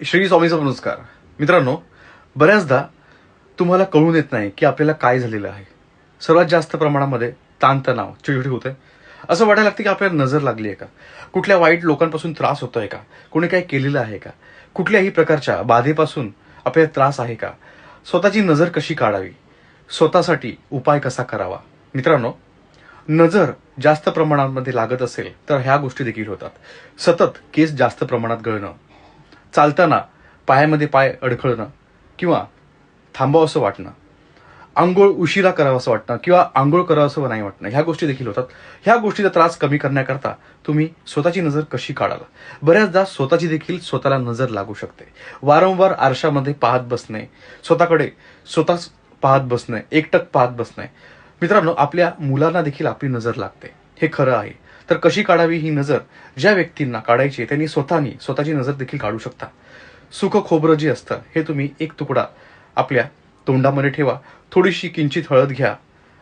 श्री स्वामीचा नमस्कार. मित्रांनो बऱ्याचदा तुम्हाला कळून येत नाही की आपल्याला काय झालेलं आहे. सर्वात जास्त प्रमाणामध्ये ताणतणाव चिडचिड होते असं वाटायला लागतं की आपल्याला नजर लागली आहे का? कुठल्या वाईट लोकांपासून त्रास होतो आहे का? कोणी काय केलेलं आहे का? कुठल्याही प्रकारच्या बाधेपासून आपल्याला त्रास आहे का? स्वतःची नजर कशी काढावी? स्वतःसाठी उपाय कसा करावा? मित्रांनो नजर जास्त प्रमाणामध्ये लागत असेल तर ह्या गोष्टी देखील होतात. सतत केस जास्त प्रमाणात गळणं चालताना पायामध्ये पाय अडखळणं किंवा थांबावंसं वाटणं आंघोळ उशिरा करावंसं वाटणं किंवा आंघोळ करावंसं नाही वाटणं ह्या गोष्टी देखील होतात. ह्या गोष्टीचा त्रास कमी करण्याकरता तुम्ही स्वतःची नजर कशी काढाल बऱ्याचदा स्वतःची देखील स्वतःला नजर लागू शकते. वारंवार आरशामध्ये पाहत बसणे स्वतःकडे स्वतःच पाहत बसणे एकटक पाहत बसणे. मित्रांनो आपल्या मुलांना देखील आपली नजर लागते. हे खरं आहे. तर कशी काढावी ही नजर ज्या व्यक्तींना काढायची त्यांनी स्वतःनी स्वतःची नजर देखील काढू शकता. सुख खोबरं जे असतं हे तुम्ही एक तुकडा आपल्या तोंडामध्ये ठेवा. थोडीशी किंचित हळद घ्या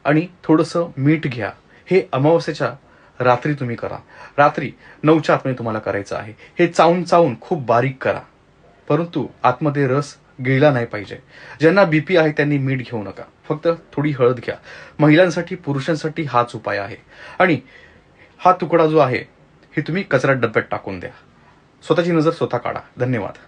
आणि थोडंसं मीठ घ्या. हे अमावस्येच्या रात्री तुम्ही करा. रात्री नऊच्या आतमध्ये तुम्हाला करायचं आहे. हे चावून चावून खूप बारीक करा. परंतु आतमध्ये रस गिळला नाही पाहिजे. ज्यांना बीपी आहे त्यांनी मीठ घेऊ नका. फक्त थोडी हळद घ्या. महिलांसाठी पुरुषांसाठी हाच उपाय आहे. आणि हा तुकडा जो आहे हे तुम्ही कचरा डब्यात टाकून द्या. स्वतःची नजर स्वतः काढा. धन्यवाद.